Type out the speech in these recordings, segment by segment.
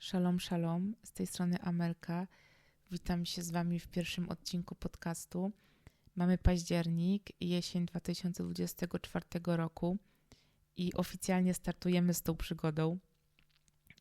Shalom, shalom. Z tej strony Amelka. Witam się z Wami w pierwszym odcinku podcastu. Mamy październik jesień 2024 roku i oficjalnie startujemy z tą przygodą.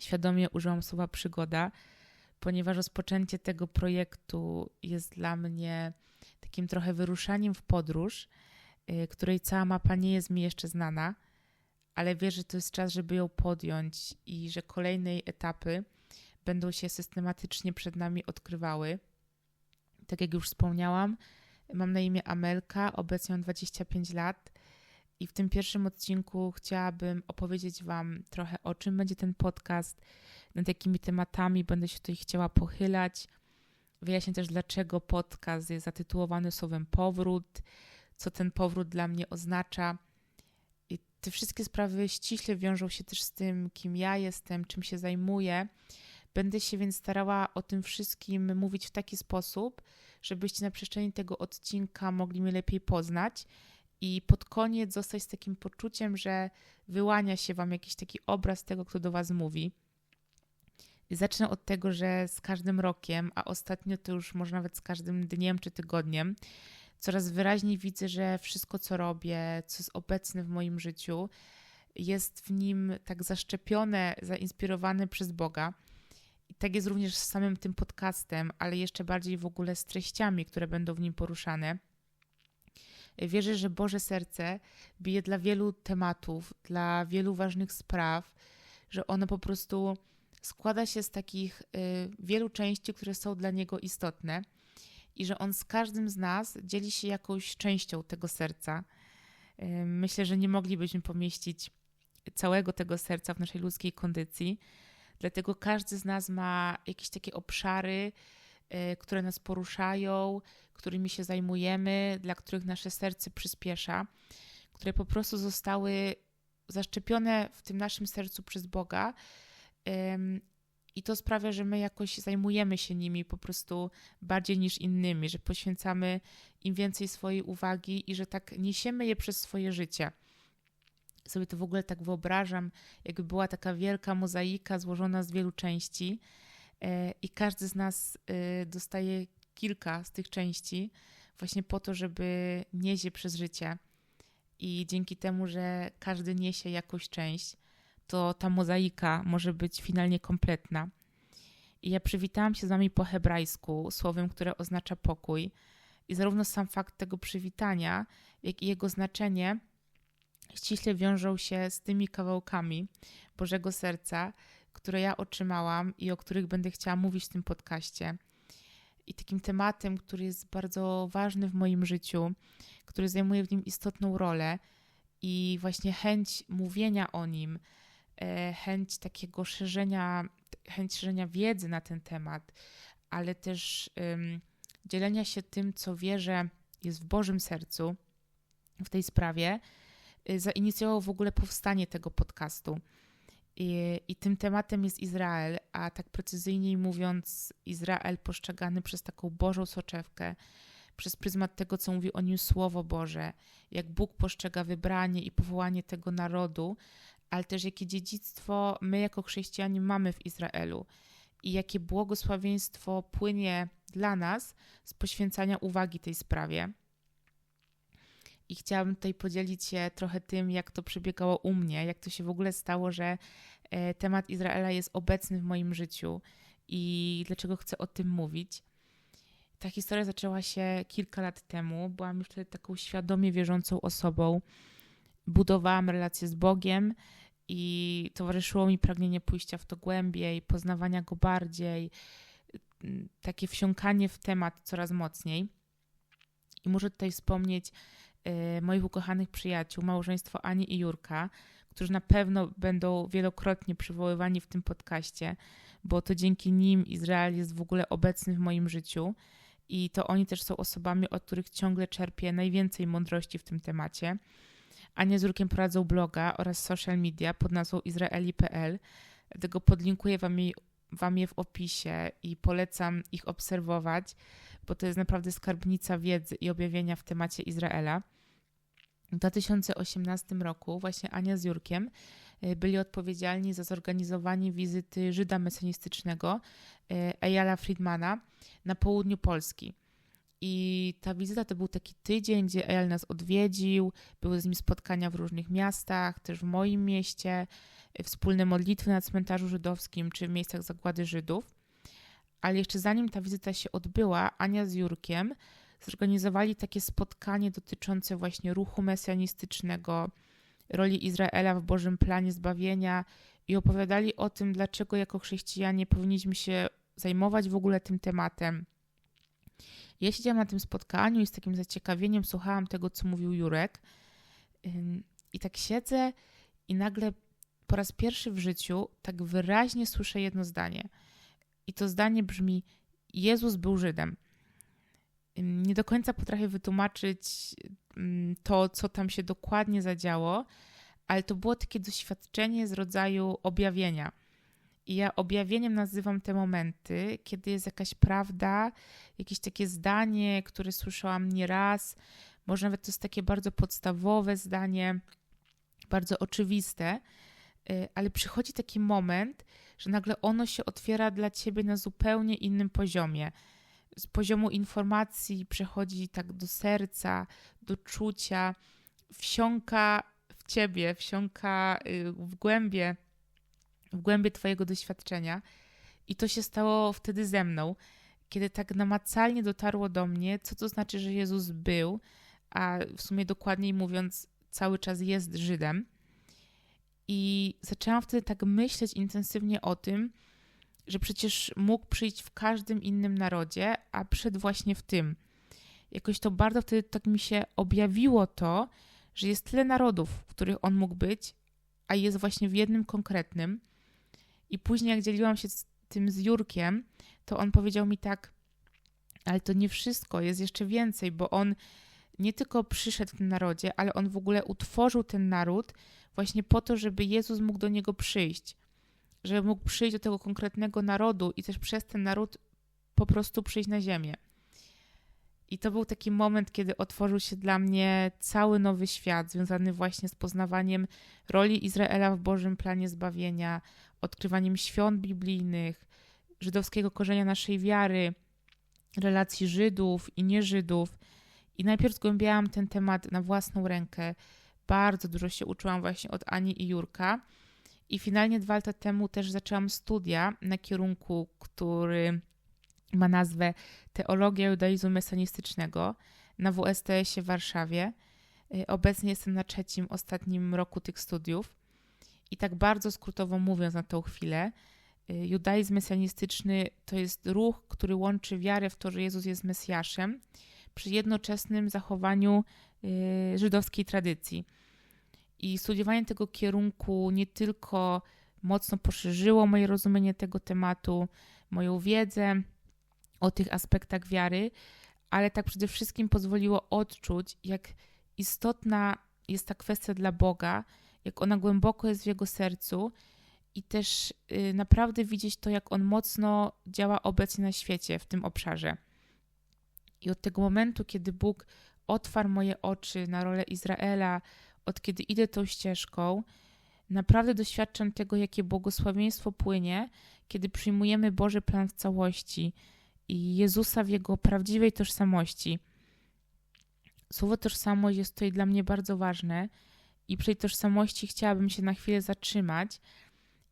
Świadomie użyłam słowa przygoda, ponieważ rozpoczęcie tego projektu jest dla mnie takim trochę wyruszaniem w podróż, y, której cała mapa nie jest mi jeszcze znana ale wierzę, że to jest czas, żeby ją podjąć i że kolejne etapy będą się systematycznie przed nami odkrywały. Tak jak już wspomniałam, mam na imię Amelka, obecnie mam 25 lat i w tym pierwszym odcinku chciałabym opowiedzieć Wam trochę o czym będzie ten podcast, nad jakimi tematami będę się tutaj chciała pochylać. Wyjaśnię też, dlaczego podcast jest zatytułowany słowem powrót, co ten powrót dla mnie oznacza te wszystkie sprawy ściśle wiążą się też z tym, kim ja jestem, czym się zajmuję. Będę się więc starała o tym wszystkim mówić w taki sposób, żebyście na przestrzeni tego odcinka mogli mnie lepiej poznać i pod koniec zostać z takim poczuciem, że wyłania się Wam jakiś taki obraz tego, kto do Was mówi. Zacznę od tego, że z każdym rokiem, a ostatnio to już może nawet z każdym dniem czy tygodniem, coraz wyraźniej widzę, że wszystko, co robię, co jest obecne w moim życiu, jest w nim tak zaszczepione, zainspirowane przez Boga. I tak jest również z samym tym podcastem, ale jeszcze bardziej w ogóle z treściami, które będą w nim poruszane. Wierzę, że Boże Serce bije dla wielu tematów, dla wielu ważnych spraw, że ono po prostu składa się z takich y, wielu części, które są dla Niego istotne i że On z każdym z nas dzieli się jakąś częścią tego serca. Myślę, że nie moglibyśmy pomieścić całego tego serca w naszej ludzkiej kondycji. Dlatego każdy z nas ma jakieś takie obszary, e, które nas poruszają, którymi się zajmujemy, dla których nasze serce przyspiesza, które po prostu zostały zaszczepione w tym naszym sercu przez Boga i to sprawia, że my jakoś zajmujemy się nimi po prostu bardziej niż innymi, że poświęcamy im więcej swojej uwagi i że tak niesiemy je przez swoje życie. Sobie to w ogóle tak wyobrażam, jakby była taka wielka mozaika złożona z wielu części e, i każdy z nas e, dostaje kilka z tych części właśnie po to, żeby nieść je przez życie. I dzięki temu, że każdy niesie jakąś część, to ta mozaika może być finalnie kompletna. I ja przywitałam się z wami po hebrajsku, słowem, które oznacza pokój. I zarówno sam fakt tego przywitania, jak i jego znaczenie ściśle wiążą się z tymi kawałkami Bożego Serca, które ja otrzymałam i o których będę chciała mówić w tym podcaście. I takim tematem, który jest bardzo ważny w moim życiu, który zajmuje w nim istotną rolę i właśnie chęć mówienia o nim, chęć takiego szerzenia, chęć szerzenia wiedzy na ten temat, ale też dzielenia się tym, co wierzę jest w Bożym sercu w tej sprawie, y, zainicjował w ogóle powstanie tego podcastu. I, I, tym tematem jest Izrael, a tak precyzyjniej mówiąc, Izrael postrzegany przez taką Bożą soczewkę, przez pryzmat tego, co mówi o nim Słowo Boże, jak Bóg postrzega wybranie i powołanie tego narodu, ale też jakie dziedzictwo my jako chrześcijanie mamy w Izraelu i jakie błogosławieństwo płynie dla nas z poświęcania uwagi tej sprawie. I chciałabym tutaj podzielić się trochę tym, jak to przebiegało u mnie, jak to się w ogóle stało, że e, temat Izraela jest obecny w moim życiu i dlaczego chcę o tym mówić. Ta historia zaczęła się kilka lat temu. Byłam już wtedy taką świadomie wierzącą osobą. Budowałam relacje z Bogiem, i towarzyszyło mi pragnienie pójścia w to głębiej, poznawania go bardziej, mm, takie wsiąkanie w temat coraz mocniej. I muszę tutaj wspomnieć y, moich ukochanych przyjaciół, małżeństwo Ani i Jurka, którzy na pewno będą wielokrotnie przywoływani w tym podcaście, bo to dzięki nim Izrael jest w ogóle obecny w moim życiu i to oni też są osobami, od których ciągle czerpię najwięcej mądrości w tym temacie. Ania z Rukiem prowadzą bloga oraz social media pod nazwą izraeli.pl, dlatego podlinkuję wam, je, wam je w opisie i polecam ich obserwować, bo to jest naprawdę skarbnica wiedzy i objawienia w temacie Izraela. W 2018 roku właśnie Ania z Jurkiem y, byli odpowiedzialni za zorganizowanie wizyty Żyda mesjanistycznego y, Eyala Friedmana na południu Polski. I ta wizyta to był taki tydzień, gdzie Eyal nas odwiedził, były z nim spotkania w różnych miastach, też w moim mieście, y, wspólne modlitwy na cmentarzu żydowskim czy w miejscach zagłady Żydów. Ale jeszcze zanim ta wizyta się odbyła, Ania z Jurkiem zorganizowali takie spotkanie dotyczące właśnie ruchu mesjanistycznego, roli Izraela w Bożym planie zbawienia i opowiadali o tym, dlaczego jako chrześcijanie powinniśmy się zajmować w ogóle tym tematem. Ja siedziałam na tym spotkaniu i z takim zaciekawieniem słuchałam tego, co mówił Jurek. I tak siedzę i nagle po raz pierwszy w życiu tak wyraźnie słyszę jedno zdanie. I to zdanie brzmi: Jezus był Żydem nie do końca potrafię wytłumaczyć to, co tam się dokładnie zadziało, ale to było takie doświadczenie z rodzaju objawienia. I ja objawieniem nazywam te momenty, kiedy jest jakaś prawda, jakieś takie zdanie, które słyszałam nieraz, może nawet to jest takie bardzo podstawowe zdanie, bardzo oczywiste, y, ale przychodzi taki moment, że nagle ono się otwiera dla ciebie na zupełnie innym poziomie. Z poziomu informacji przechodzi tak do serca, do czucia, wsiąka w ciebie, wsiąka y, w głębie, w głębie twojego doświadczenia. I to się stało wtedy ze mną, kiedy tak namacalnie dotarło do mnie, co to znaczy, że Jezus był, a w sumie dokładniej mówiąc, cały czas jest Żydem. I zaczęłam wtedy tak myśleć intensywnie o tym, że przecież mógł przyjść w każdym innym narodzie, a przed właśnie w tym. Jakoś to bardzo wtedy tak mi się objawiło to, że jest tyle narodów, w których on mógł być, a jest właśnie w jednym konkretnym. I później, jak dzieliłam się z tym z Jurkiem, to on powiedział mi tak, ale to nie wszystko, jest jeszcze więcej, bo on nie tylko przyszedł w tym narodzie, ale on w ogóle utworzył ten naród właśnie po to, żeby Jezus mógł do niego przyjść żeby mógł przyjść do tego konkretnego narodu i też przez ten naród po prostu przyjść na ziemię. I to był taki moment, kiedy otworzył się dla mnie cały nowy świat, związany właśnie z poznawaniem roli Izraela w Bożym planie zbawienia, odkrywaniem świąt biblijnych, żydowskiego korzenia naszej wiary, relacji Żydów i nieżydów. I najpierw zgłębiałam ten temat na własną rękę. Bardzo dużo się uczyłam właśnie od Ani i Jurka. I finalnie dwa lata temu też zaczęłam studia na kierunku, który ma nazwę Teologia Judaizmu Mesanistycznego na WSTS-ie w Warszawie. Y, obecnie jestem na trzecim, ostatnim roku tych studiów. I tak bardzo skrótowo mówiąc na tą chwilę, y, judaizm mesjanistyczny to jest ruch, który łączy wiarę w to, że Jezus jest Mesjaszem, przy jednoczesnym zachowaniu y, żydowskiej tradycji. I studiowanie tego kierunku nie tylko mocno poszerzyło moje rozumienie tego tematu, moją wiedzę o tych aspektach wiary, ale tak przede wszystkim pozwoliło odczuć, jak istotna jest ta kwestia dla Boga, jak ona głęboko jest w jego sercu i też y, naprawdę widzieć to, jak on mocno działa obecnie na świecie w tym obszarze. I od tego momentu, kiedy Bóg otwarł moje oczy na rolę Izraela, od kiedy idę tą ścieżką, naprawdę doświadczam tego, jakie błogosławieństwo płynie, kiedy przyjmujemy Boży plan w całości i Jezusa w jego prawdziwej tożsamości. Słowo tożsamość jest tutaj dla mnie bardzo ważne i przy tej tożsamości chciałabym się na chwilę zatrzymać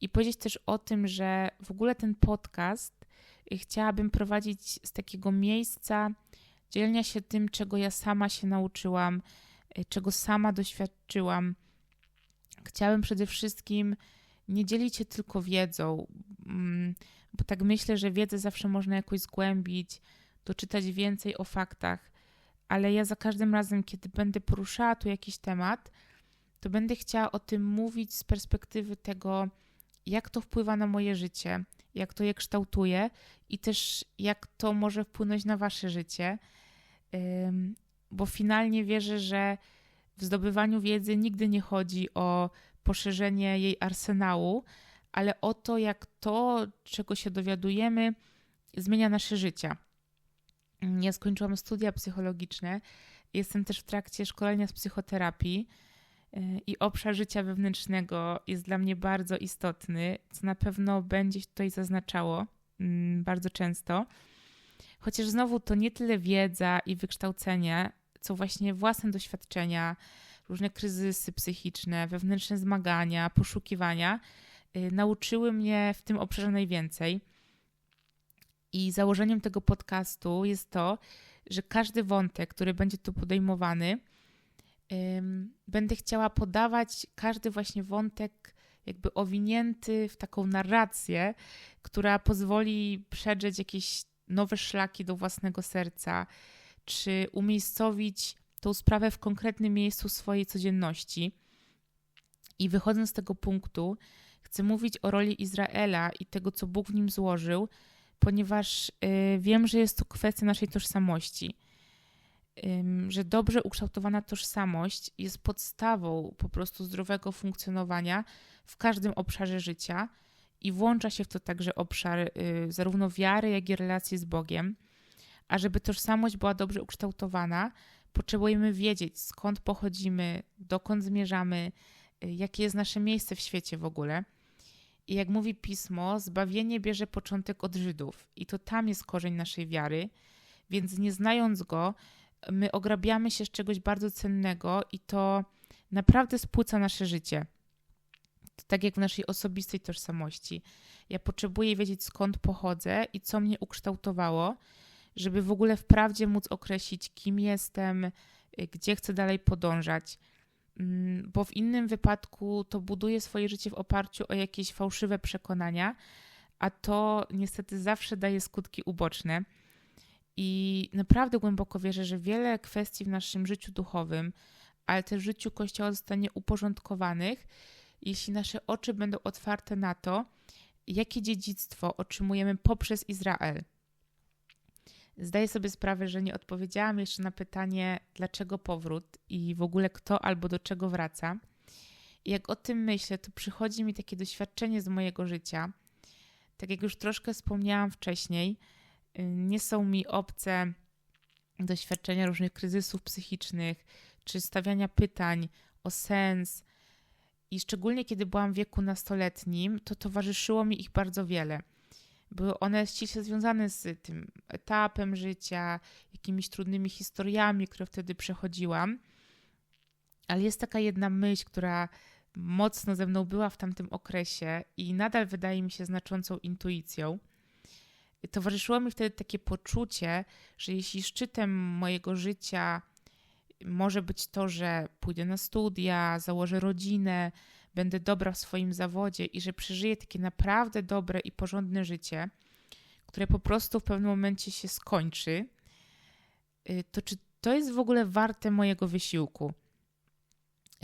i powiedzieć też o tym, że w ogóle ten podcast chciałabym prowadzić z takiego miejsca dzielenia się tym, czego ja sama się nauczyłam Y, czego sama doświadczyłam. Chciałem przede wszystkim nie dzielić się tylko wiedzą, mm, bo tak myślę, że wiedzę zawsze można jakoś zgłębić, doczytać więcej o faktach, ale ja za każdym razem, kiedy będę poruszała tu jakiś temat, to będę chciała o tym mówić z perspektywy tego, jak to wpływa na moje życie, jak to je kształtuje i też jak to może wpłynąć na wasze życie bo finalnie wierzę, że w zdobywaniu wiedzy nigdy nie chodzi o poszerzenie jej arsenału, ale o to, jak to, czego się dowiadujemy, zmienia nasze życie. Ja skończyłam studia psychologiczne Jestem też w trakcie szkolenia z psychoterapii i obszar życia wewnętrznego jest dla mnie bardzo istotny, co na pewno będzie się tutaj zaznaczało mm, bardzo często. Chociaż znowu to nie tyle wiedza i wykształcenie, co właśnie własne doświadczenia, różne kryzysy psychiczne, wewnętrzne zmagania, poszukiwania y, nauczyły mnie w tym obszarze najwięcej. I założeniem tego podcastu jest to, że każdy wątek, który będzie tu podejmowany, będę chciała podawać każdy właśnie wątek jakby owinięty w taką narrację, która pozwoli przedrzeć jakieś nowe szlaki do własnego serca, czy umiejscowić tą sprawę w konkretnym miejscu swojej codzienności. I wychodząc z tego punktu, chcę mówić o roli Izraela i tego, co Bóg w nim złożył, ponieważ y, wiem, że jest to kwestia naszej tożsamości. Że dobrze ukształtowana tożsamość jest podstawą po prostu zdrowego funkcjonowania w każdym obszarze życia i włącza się w to także obszar y, zarówno wiary, jak i relacji z Bogiem. A żeby tożsamość była dobrze ukształtowana, potrzebujemy wiedzieć, skąd pochodzimy, dokąd zmierzamy, y, jakie jest nasze miejsce w świecie w ogóle. I jak mówi pismo, zbawienie bierze początek od Żydów, i to tam jest korzeń naszej wiary, więc nie znając go, my ograbiamy się z czegoś bardzo cennego, i to naprawdę spłyca nasze życie. Tak jak w naszej osobistej tożsamości. Ja potrzebuję wiedzieć, skąd pochodzę i co mnie ukształtowało, żeby w ogóle wprawdzie móc określić, kim jestem, y, gdzie chcę dalej podążać. Mm, bo w innym wypadku to buduje swoje życie w oparciu o jakieś fałszywe przekonania, a to niestety zawsze daje skutki uboczne. I naprawdę głęboko wierzę, że wiele kwestii w naszym życiu duchowym, ale też w życiu Kościoła zostanie uporządkowanych, jeśli nasze oczy będą otwarte na to, jakie dziedzictwo otrzymujemy poprzez Izrael. Zdaję sobie sprawę, że nie odpowiedziałam jeszcze na pytanie, dlaczego powrót i w ogóle kto albo do czego wraca. I jak o tym myślę, to przychodzi mi takie doświadczenie z mojego życia. Tak jak już troszkę wspomniałam wcześniej, nie są mi obce doświadczenia różnych kryzysów psychicznych czy stawiania pytań o sens. I szczególnie kiedy byłam w wieku nastoletnim, to towarzyszyło mi ich bardzo wiele były one ściśle związane z tym etapem życia, jakimiś trudnymi historiami, które wtedy przechodziłam. Ale jest taka jedna myśl, która mocno ze mną była w tamtym okresie i nadal wydaje mi się znaczącą intuicją. Towarzyszyło mi wtedy takie poczucie, że jeśli szczytem mojego życia może być to, że pójdę na studia, założę rodzinę, będę dobra w swoim zawodzie i że przeżyję takie naprawdę dobre i porządne życie, które po prostu w pewnym momencie się skończy, y, to czy to jest w ogóle warte mojego wysiłku?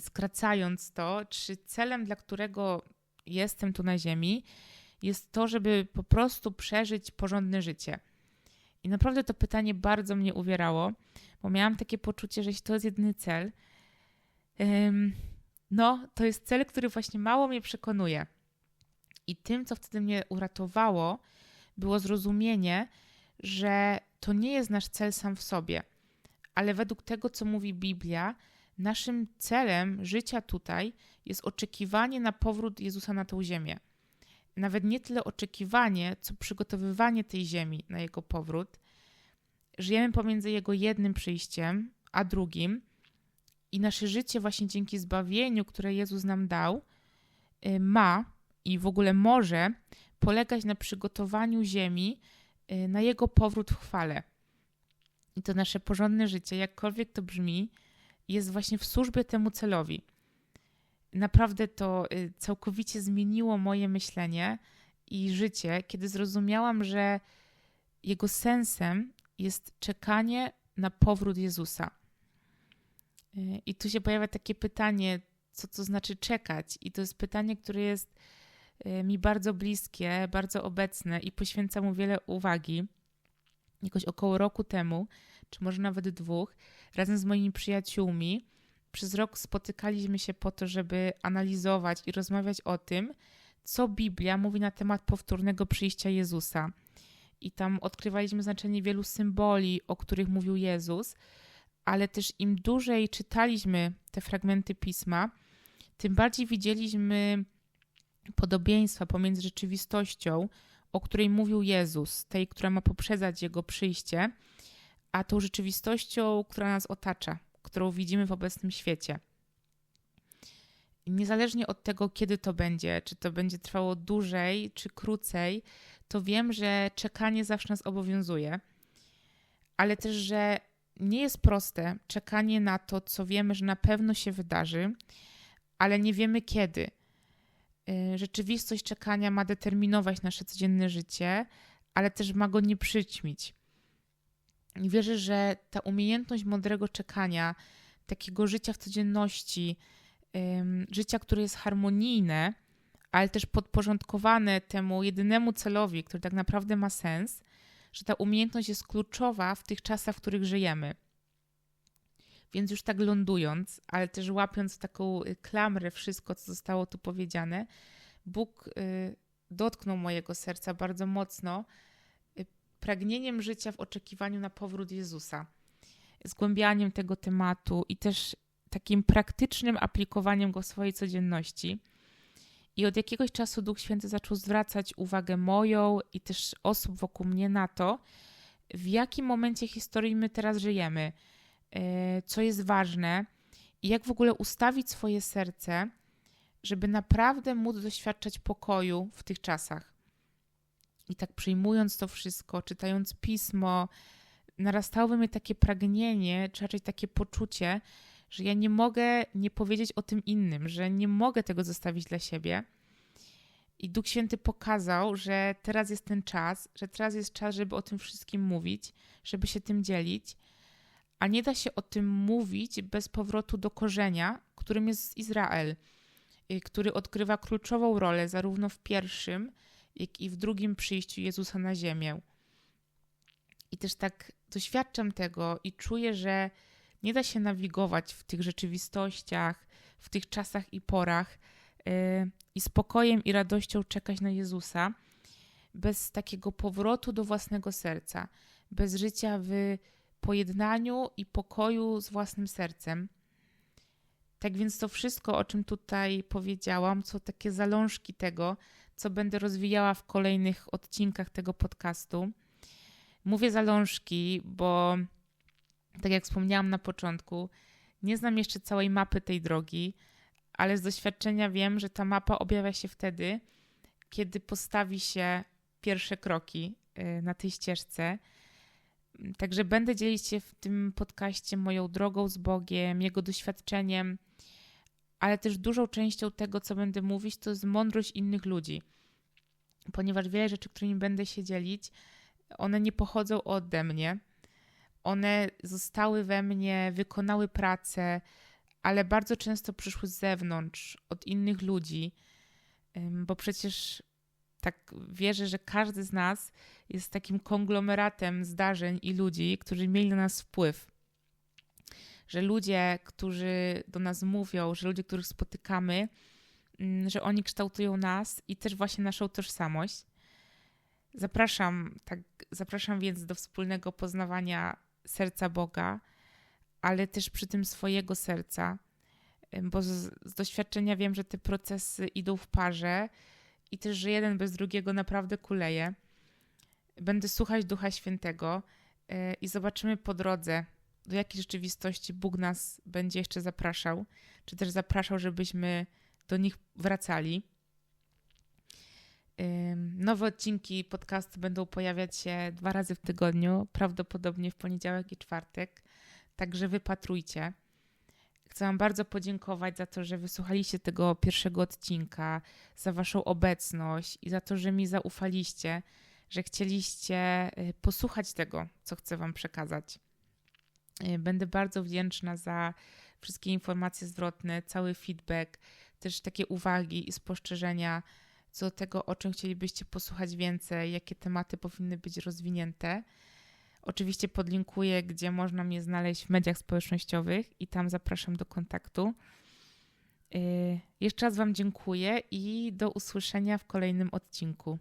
Skracając to, czy celem, dla którego jestem tu na Ziemi, jest to, żeby po prostu przeżyć porządne życie? I naprawdę to pytanie bardzo mnie uwierało, bo miałam takie poczucie, że jeśli to jest jedyny cel, no, to jest cel, który właśnie mało mnie przekonuje. I tym, co wtedy mnie uratowało, było zrozumienie, że to nie jest nasz cel sam w sobie, ale według tego, co mówi Biblia, naszym celem życia tutaj jest oczekiwanie na powrót Jezusa na tę ziemię. Nawet nie tyle oczekiwanie, co przygotowywanie tej ziemi na jego powrót. Żyjemy pomiędzy jego jednym przyjściem a drugim i nasze życie, właśnie dzięki zbawieniu, które Jezus nam dał, y, ma i w ogóle może polegać na przygotowaniu ziemi y, na jego powrót w chwale. I to nasze porządne życie, jakkolwiek to brzmi, jest właśnie w służbie temu celowi. Naprawdę to y, całkowicie zmieniło moje myślenie i życie, kiedy zrozumiałam, że jego sensem jest czekanie na powrót Jezusa. Y, I tu się pojawia takie pytanie, co to znaczy czekać? I to jest pytanie, które jest y, mi bardzo bliskie, bardzo obecne i poświęca mu wiele uwagi. Jakoś około roku temu, czy może nawet dwóch, razem z moimi przyjaciółmi, przez rok spotykaliśmy się po to, żeby analizować i rozmawiać o tym, co Biblia mówi na temat powtórnego przyjścia Jezusa. I tam odkrywaliśmy znaczenie wielu symboli, o których mówił Jezus, ale też im dłużej czytaliśmy te fragmenty pisma, tym bardziej widzieliśmy podobieństwa pomiędzy rzeczywistością, o której mówił Jezus, tej, która ma poprzedzać Jego przyjście, a tą rzeczywistością, która nas otacza, którą widzimy w obecnym świecie. Niezależnie od tego, kiedy to będzie, czy to będzie trwało dłużej, czy krócej, to wiem, że czekanie zawsze nas obowiązuje, ale też, że nie jest proste czekanie na to, co wiemy, że na pewno się wydarzy, ale nie wiemy kiedy. Y, rzeczywistość czekania ma determinować nasze codzienne życie, ale też ma go nie przyćmić. I wierzę, że ta umiejętność mądrego czekania, takiego życia w codzienności, życia, które jest harmonijne, ale też podporządkowane temu jedynemu celowi, który tak naprawdę ma sens, że ta umiejętność jest kluczowa w tych czasach, w których żyjemy. Więc już tak lądując, ale też łapiąc taką y, klamrę wszystko, co zostało tu powiedziane, Bóg y, dotknął mojego serca bardzo mocno pragnieniem życia w oczekiwaniu na powrót Jezusa, zgłębianiem tego tematu i też takim praktycznym aplikowaniem go w swojej codzienności. I od jakiegoś czasu Duch Święty zaczął zwracać uwagę moją i też osób wokół mnie na to, w jakim momencie historii my teraz żyjemy, e, co jest ważne i jak w ogóle ustawić swoje serce, żeby naprawdę móc doświadczać pokoju w tych czasach. I tak przyjmując to wszystko, czytając pismo, narastało we mnie takie pragnienie, czy raczej takie poczucie, że ja nie mogę nie powiedzieć o tym innym, że nie mogę tego zostawić dla siebie. I Duch Święty pokazał, że teraz jest ten czas, że teraz jest czas, żeby o tym wszystkim mówić, żeby się tym dzielić, a nie da się o tym mówić bez powrotu do korzenia, którym jest Izrael, y, który odgrywa kluczową rolę zarówno w pierwszym, jak i w drugim przyjściu Jezusa na ziemię. I też tak doświadczam tego i czuję, że nie da się nawigować w tych rzeczywistościach, w tych czasach i porach yy, i spokojem i radością czekać na Jezusa bez takiego powrotu do własnego serca, bez życia w pojednaniu i pokoju z własnym sercem. Tak więc to wszystko, o czym tutaj powiedziałam, są takie zalążki tego, co będę rozwijała w kolejnych odcinkach tego podcastu. Mówię zalążki, bo tak jak wspomniałam na początku, nie znam jeszcze całej mapy tej drogi, ale z doświadczenia wiem, że ta mapa objawia się wtedy, kiedy postawi się pierwsze kroki y, na tej ścieżce. Także będę dzielić się w tym podcaście moją drogą z Bogiem, Jego doświadczeniem, ale też dużą częścią tego, co będę mówić, to jest mądrość innych ludzi. Ponieważ wiele rzeczy, którymi będę się dzielić, one nie pochodzą ode mnie, one zostały we mnie, wykonały pracę, ale bardzo często przyszły z zewnątrz, od innych ludzi, bo przecież tak wierzę, że każdy z nas jest takim konglomeratem zdarzeń i ludzi, którzy mieli na nas wpływ. Że ludzie, którzy do nas mówią, że ludzie, których spotykamy, mm, że oni kształtują nas i też właśnie naszą tożsamość. Zapraszam, tak, zapraszam więc do wspólnego poznawania serca Boga, ale też przy tym swojego serca, bo z, z doświadczenia wiem, że te procesy idą w parze i też, że jeden bez drugiego naprawdę kuleje. Będę słuchać Ducha Świętego e, i zobaczymy po drodze, do jakiej rzeczywistości Bóg nas będzie jeszcze zapraszał, czy też zapraszał, żebyśmy do nich wracali. Nowe odcinki podcastu będą pojawiać się dwa razy w tygodniu, prawdopodobnie w poniedziałek i czwartek, także wypatrujcie. Chcę Wam bardzo podziękować za to, że wysłuchaliście tego pierwszego odcinka, za Waszą obecność i za to, że mi zaufaliście, że chcieliście y, posłuchać tego, co chcę Wam przekazać. Y, będę bardzo wdzięczna za wszystkie informacje zwrotne, cały feedback, też takie uwagi i spostrzeżenia co do tego, o czym chcielibyście posłuchać więcej, jakie tematy powinny być rozwinięte. Oczywiście podlinkuję, gdzie można mnie znaleźć w mediach społecznościowych i tam zapraszam do kontaktu. Yy, jeszcze raz Wam dziękuję i do usłyszenia w kolejnym odcinku.